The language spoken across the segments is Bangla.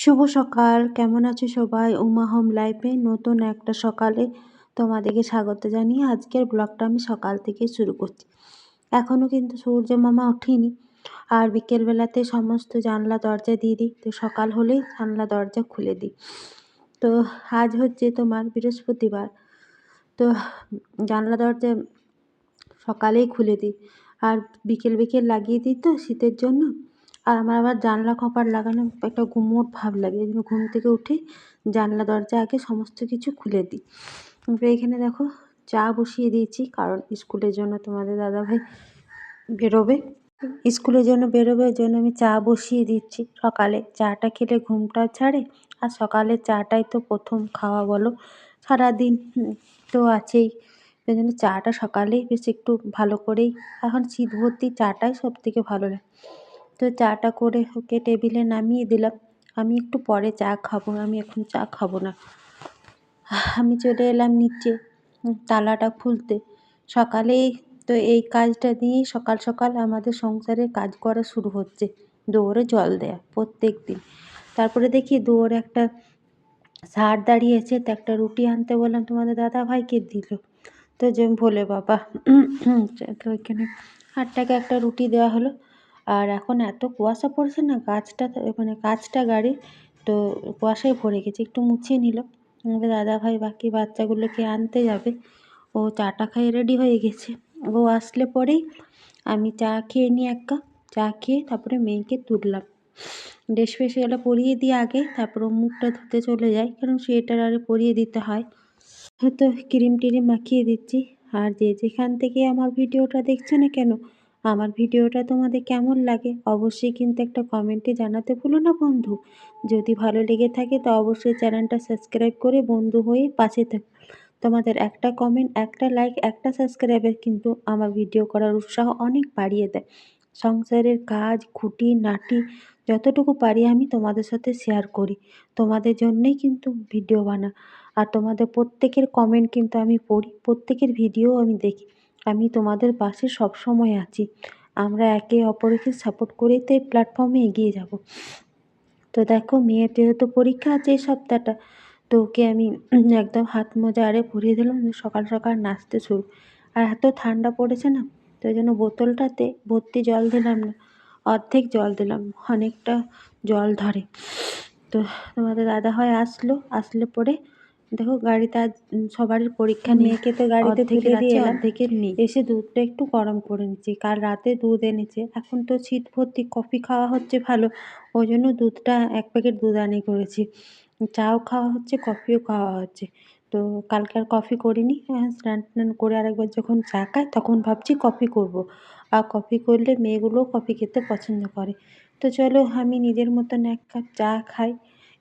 শুভ সকাল। কেমন আছো সবাই? উমা হোম লাইফে নতুন একটা সকালে তোমাদেরকে স্বাগত জানিয়ে আজকের ব্লগটা আমি সকাল থেকে শুরু করছি। এখনও কিন্তু সূর্য মামা ওঠেনি। আর বিকেলবেলাতে সমস্ত জানলা, দরজা দিয়ে দিই। তো সকাল হলেই জানলা, দরজা খুলে দিই। তো আজ হচ্ছে তোমার বৃহস্পতিবার। তো জানলা, দরজা সকালেই খুলে দিই। আর বিকেল বিকেল লাগিয়ে দিই তো শীতের জন্য। আর আমার আবার জানলা কপাট লাগানো একটা গুমোট ভাব লাগে। এই জন্য ঘুম থেকে উঠে, জানলা, দরজা আগে সমস্ত কিছু খুলে দিই। তারপরে এখানে দেখো চা বসিয়ে দিয়েছি, কারণ স্কুলের জন্য তোমাদের দাদাভাই বেরোবে। স্কুলের জন্য বেরোবে, ওই জন্য আমি চা বসিয়ে দিচ্ছি। সকালে চাটা খেলে ঘুমটা ছাড়ে, আর সকালে চাটাই তো প্রথম খাওয়া বলো। সারাদিন তো আছেই। ওই জন্য চাটা সকালেই বেশ একটু ভালো করেই, এখন শীত ভর্তি চাটাই সব থেকে ভালো লাগে। তো চাটা করে ওকে টেবিলে নামিয়ে দিলাম। আমি একটু পরে চা খাব, আমি এখন চা খাব না। আমি চলে এলাম নিচে তালাটা খুলতে। সকালেই তো এই কাজটা দিয়েই সকাল সকাল আমাদের সংসারে কাজ করা শুরু হচ্ছে দৌড়ে জল দেয়া প্রত্যেক দিন। তারপরে দেখি দৌড়ে একটা সার দাঁড়িয়েছে, তো একটা রুটি আনতে বললাম, তোমাদের দাদা ভাইকে দিল? তো যে ভোলে বাবা তো ওইখানে আটটাকে একটা রুটি দেওয়া হলো। আর এখন এত কুয়াশা পড়েছে না, গাছটা মানে কাঁচটা গাড়ি তো কুয়াশায় ভরে গেছে, একটু মুছিয়ে নিল। আমাদের দাদাভাই বাকি বাচ্চাগুলোকে আনতে যাবে। ও চাটা খাইয়ে রেডি হয়ে গেছে। ও আসলে পরেই আমি চা খেয়ে নিই এক কাপ, চা খেয়ে তারপরে মেয়েকে তুললাম। ড্রেস ফ্রেস এগুলো পরিয়ে দিয়ে আগে, তারপর মুখটা ধুতে চলে যায়, কারণ সোয়েটার আরে পরিয়ে দিতে হয়। হয়তো ক্রিম টিরিম মাখিয়ে দিচ্ছি। আর যে যেখান থেকে আমার ভিডিওটা দেখছ না কেন আমার ভিডিওটা তোমাদের কেমন লাগে অবশ্যই কিন্তু একটা কমেন্টে জানাতে ভুলো না বন্ধু। যদি ভালো লেগে থাকে তো অবশ্যই চ্যানেলটা সাবস্ক্রাইব করে বন্ধু হয়ে পাশে থাক। তোমাদের একটা কমেন্ট একটা লাইক একটা সাবস্ক্রাইবের কিন্তু আমার ভিডিও করার উৎসাহ অনেক বাড়িয়ে দেয়। সংসারের কাজ, খুঁটি, নাটি, যতটুকু পারি আমি তোমাদের সাথে শেয়ার করি। তোমাদের জন্যই কিন্তু ভিডিও বানা। আর তোমাদের প্রত্যেকের কমেন্ট কিন্তু আমি পড়ি, প্রত্যেকের ভিডিও আমি দেখি। আমি তোমাদের পাশে সব সময় আছি। আমরা একে অপরকে সাপোর্ট করেই তো এই প্ল্যাটফর্মে এগিয়ে যাব। তো দেখো মেয়ের যেহেতু পরীক্ষা আছে এই সপ্তাহটা। তো ওকে আমি একদম হাত মোজা আরে পরিয়ে দিলাম সকাল সকাল নাচতে শুরু। আর এত ঠান্ডা পড়েছে না, তো ওই জন্য বোতলটাতে ভর্তি জল দিলাম না। অর্ধেক জল দিলাম, অনেকটা জল ধরে। তো তোমাদের দাদা হয় আসলো, আসলে পরে দেখো গাড়িতে আজ সবারই পরীক্ষা মেয়েকে তো গাড়িতে থেকে দিয়ে থেকে নেই। এসে দুধটা একটু গরম করে নিচ্ছি। কাল রাতে দুধ এনেছে। এখন তো শীত ভর্তি কফি খাওয়া হচ্ছে ভালো। ওই জন্য দুধটা এক প্যাকেট দুধ আনি করেছি। চাও খাওয়া হচ্ছে কফিও খাওয়া হচ্ছে। তো কালকে আর কফি করিনি। স্নান টান করে আরেকবার যখন চা খাই তখন ভাবছি কফি করব। আর কফি করলে মেয়েগুলোও কফি খেতে পছন্দ করে। তো চলো আমি নিজের মতন এক কাপ চা খাই।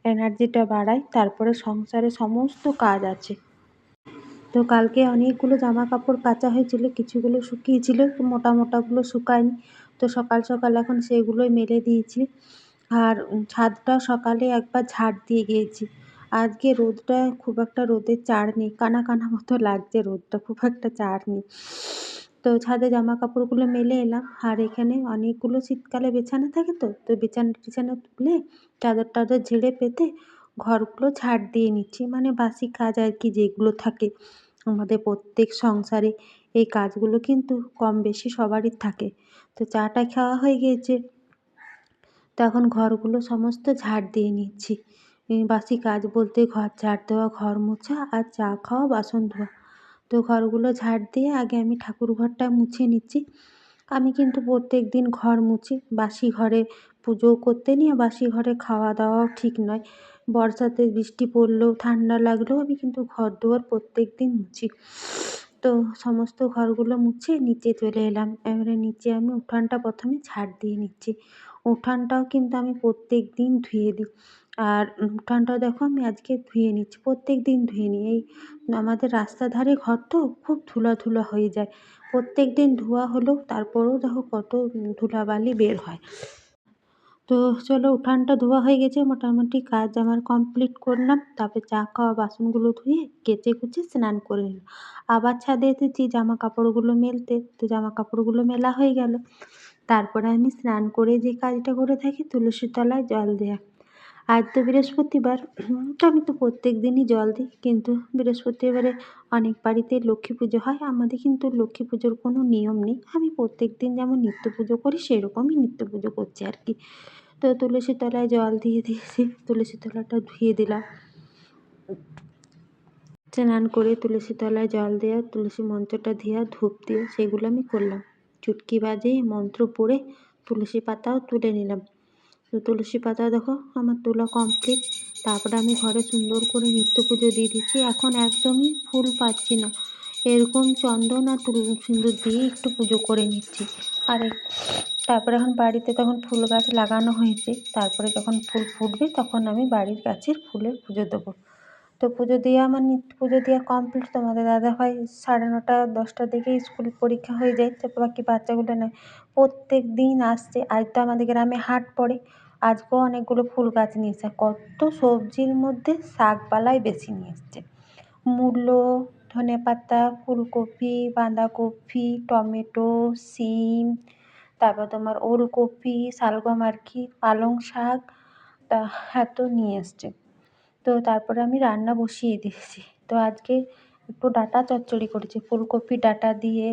এনার্জিটা বাড়াই তারপরে সংসারে সমস্ত কাজ আছে। তো কালকে অনেকগুলো জামা কাপড় কাচা হয়েছিল, কিছুগুলো শুকিয়েছিল মোটা মোটাগুলো শুকায়নি। তো সকাল সকাল এখন সেগুলোই মেলে দিয়েছি। আর ছাদটা সকালে একবার ঝাড় দিয়ে গিয়েছি। আজকে রোদটা খুব একটা রোদের চাড় নেই, কানা কানা মতো লাগছে রোদটা, খুব একটা চাড় নেই। তো ছাদে জামা কাপড়গুলো মেলে এলাম। আর এখানে অনেকগুলো শীতকালে বিছানা থাকে তো তো বিছানা টিছানা তুলে চাদর টাদর ঝেড়ে পেতে ঘরগুলো ঝাড় দিয়ে নিচ্ছি। মানে বাসি কাজ আর কি যেগুলো থাকে। আমাদের প্রত্যেক সংসারে এই কাজগুলো কিন্তু কম বেশি সবারই থাকে। তো চাটা খাওয়া হয়ে গিয়েছে। তো এখন ঘরগুলো সমস্ত ঝাড় দিয়ে নিচ্ছি। বাসি কাজ বলতে ঘর, ঝাড় দেওয়া, ঘর মোছা আর চা খাওয়া, বাসন ধোয়া। তো ঘরগুলো ঝাড় দিয়ে আগে আমি ঠাকুর ঘরটা মুছে নিচ্ছি। আমি কিন্তু প্রত্যেক দিন ঘর মুছি। বাসি ঘরে পুজো করতে নিয়ে বাসি ঘরে খাওয়া দাওয়াও ঠিক নয়। বর্ষাতে বৃষ্টি পড়লেও, ঠান্ডা লাগলেও আমি কিন্তু ঘর দুয়ার প্রত্যেক দিন মুছি। তো সমস্ত ঘরগুলো মুছে নিচে চলে এলাম। এবারে নিচে আমি উঠানটা প্রথমে ঝাড় দিয়ে নিচ্ছি। উঠানটাও কিন্তু আমি প্রত্যেক দিন ধুয়ে দিই। আর উঠানটাও দেখো আমি আজকে ধুয়ে নিচ্ছি। প্রত্যেক দিন ধুয়ে নিই। এই, আমাদের রাস্তার ধারে ঘর তো খুব ধুলা ধুলা হয়ে যায়। প্রত্যেক দিন ধোয়া হলেও তারপরেও দেখো কত ধুলাবালি বের হয়। তো চলো উঠানটা ধোয়া হয়ে গেছে, মোটামুটি কাজ আমার কমপ্লিট করলাম। তারপরে চা খাওয়া বাসনগুলো ধুয়ে কেচে কুচে স্নান করে নিলাম। আবার ছাদে এসেছি জামা কাপড়গুলো মেলতে। তো জামা কাপড়গুলো মেলা হয়ে গেল। তারপরে আমি স্নান করে যে কাজটা করে থাকি তুলসী তলায় জল দেওয়া আজ তো বৃহস্পতিবার। তো আমি তো প্রত্যেক দিনই জল দিই, কিন্তু বৃহস্পতিবারে অনেক বাড়িতে লক্ষ্মী পুজো হয়। আমাদের কিন্তু লক্ষ্মী পুজোর কোনো নিয়ম নেই। আমি প্রত্যেক দিন যেমন নিত্য পুজো করি, সেরকমই নিত্য পুজো করছি আর কি। তো তুলসী তলায় জল দিয়ে দিয়েছি, তুলসী তলাটা ধুয়ে দিলাম। স্নান করে তুলসী তলায় জল দেওয়া তুলসী মন্ত্রটা দেওয়া ধূপ দিয়ে সেগুলো আমি করলাম। চুটকি বাজে মন্ত্র পড়ে তুলসী পাতাও তুলে নিলাম। তো তুলসী পাতা দেখো, আমার তোলা কমপ্লিট তারপরে আমি ঘরে সুন্দর করে নিত্য পুজো দিয়ে দিচ্ছি। এখন একদমই ফুল পাচ্ছি না। এরকম চন্দন আর তুল সিঁদুর দিয়ে একটু পুজো করে নিচ্ছি। আর তারপরে এখন বাড়িতে তখন ফুল গাছ লাগানো হয়েছে। তারপরে যখন ফুল ফুটবে তখন আমি বাড়ির গাছের ফুলের পুজো দেবো। তো পুজো দিয়ে আমার নিত্য পুজো দেওয়া কমপ্লিট তোমাদের দাদা হয় সাড়ে নটা দশটার দিকে স্কুল পরীক্ষা হয়ে যায়। তারপর বাকি বাচ্চাগুলো নেয়, প্রত্যেক দিন আসছে। আজ তো আমাদের গ্রামে হাট পড়ে। আজকেও অনেকগুলো ফুল গাছ নিয়ে এসেছে। কত সবজির মধ্যে শাকপালাই বেশি নিয়ে এসছে। মূলো, ধনে পাতা, ফুলকপি, বাঁধাকপি, টমেটো, সিম, তারপর তোমার ওলকপি শালগম আর কি পালং শাক, তা এত নিয়ে এসছে। তো তারপরে আমি রান্না বসিয়ে দিয়েছি। তো আজকে একটু ডাঁটা চচ্চড়ি করেছি। ফুলকপি ডাঁটা দিয়ে,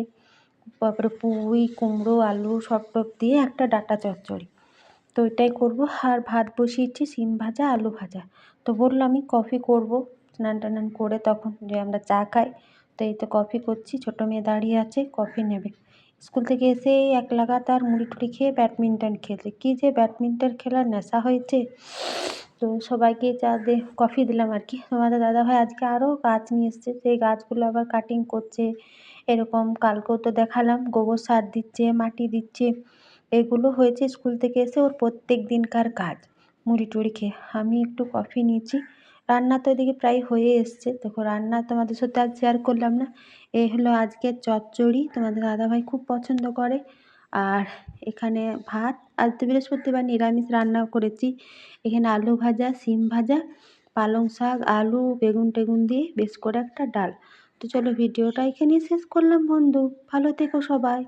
তারপরে পুঁই, কুমড়ো, আলু সব টপ দিয়ে একটা ডাঁটা চচ্চড়ি। তো ওইটাই করব। আর ভাত বসিয়েছি, সিম ভাজা, আলু ভাজা। তো বলল, আমি কফি করব। স্নান টানান করে তখন যে আমরা চা খাই, তো এই তো কফি করছি। ছোটো মেয়ে দাঁড়িয়ে আছে, কফি নেবে। স্কুল থেকে এসে এক লাগাতার মুড়ি টুড়ি খেয়ে ব্যাডমিন্টন খেলছে। কী যে ব্যাডমিন্টন খেলার নেশা হয়েছে। তো সবাইকে চা দিয়ে কফি দিলাম আর কি। তোমাদের দাদাভাই আজকে আরও গাছ নিয়ে এসছে। সেই গাছগুলো আবার কাটিং করছে। এরকম কালকেও তো দেখালাম। গোবর সার দিচ্ছে, মাটি দিচ্ছে। এগুলো হয়েছে স্কুল থেকে এসে ওর প্রত্যেক দিনকার কাজ। মুড়ি টুড়ি খেয়ে আমি একটু কফি নিয়েছি। রান্না তো এদিকে প্রায় হয়ে এসছে। দেখো, রান্না তোমাদের সাথে আর শেয়ার করলাম না। এই হলো আজকের চচ্চড়ি। তোমাদের দাদাভাই খুব পছন্দ করে। আর এখানে ভাত আজ তো বৃহস্পতিবার নিরামিষ রান্না করেছি। এখানে আলু ভাজা সিম ভাজা, পালং শাক, আলু, বেগুন টেগুন দিয়ে বেশ করে একটা ডাল। তো চলো ভিডিওটা এখানেই শেষ করলাম বন্ধু। ভালো থেকো সবাই।